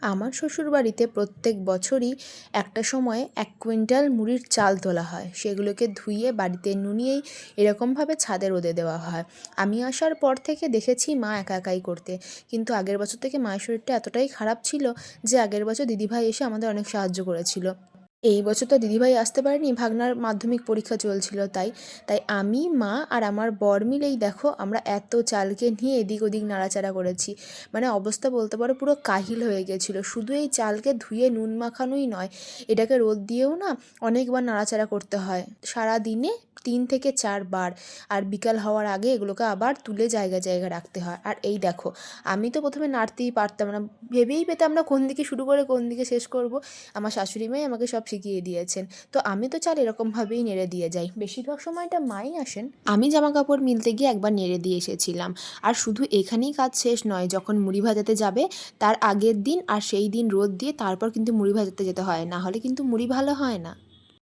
আমার শ্বশুরবাড়িতে প্রত্যেক বছরই একটা সময়ে এক কুইন্টাল মুড়ির চাল তোলা হয়। সেগুলোকে ধুয়ে বাড়িতে নুনিয়েই এরকমভাবে ছাদে রোদে দেওয়া হয়। আমি আসার পর থেকে দেখেছি মা একা একাই করতে। কিন্তু আগের বছর থেকে মায়ের শরীরটা এতটাই খারাপ ছিল যে আগের বছর দিদিভাই এসে আমাদের অনেক সাহায্য করেছিল। এই বছর তো দিদিভাই আসতে পারেনি, ভাগনার মাধ্যমিক পরীক্ষা চলছিল তাই। তাই আমি, মা আর আমার বর মিলেই দেখো আমরা এত চালকে নিয়ে এদিক ওদিক নাড়াচাড়া করেছি। মানে অবস্থা বলতে পারো পুরো কাহিল হয়ে গেছিল। শুধু এই চালকে ধুয়ে নুন মাখানোই নয়, এটাকে রোদ দিয়েও না অনেকবার নাড়াচাড়া করতে হয়। সারা দিনে তিন থেকে চারবার আর বিকাল হওয়ার আগে এগুলোকে আবার তুলে জায়গায় জায়গা রাখতে হয়। আর এই দেখো, আমি তো প্রথমে নাড়তেই পারতাম না। ভেবেই পেতাম না কোন দিকে শুরু করে কোন দিকে শেষ করব। আমার শাশুড়ি মাই আমাকে সব শিখিয়ে দিয়েছেন। তো আমি তো চাল এরকমভাবেই নেড়ে দিয়ে যাই। বেশিরভাগ সময়টা মাই আসেন। আমি জামা কাপড় মিলতে গিয়ে একবার নেড়ে দিয়ে এসেছিলাম। আর শুধু এখানেই কাজ শেষ নয়, যখন মুড়ি ভাজাতে যাবে, তার আগের দিন আর সেই দিন রোদ দিয়ে তারপর কিন্তু মুড়ি ভাজাতে যেতে হয়। না হলে কিন্তু মুড়ি ভালো হয় না।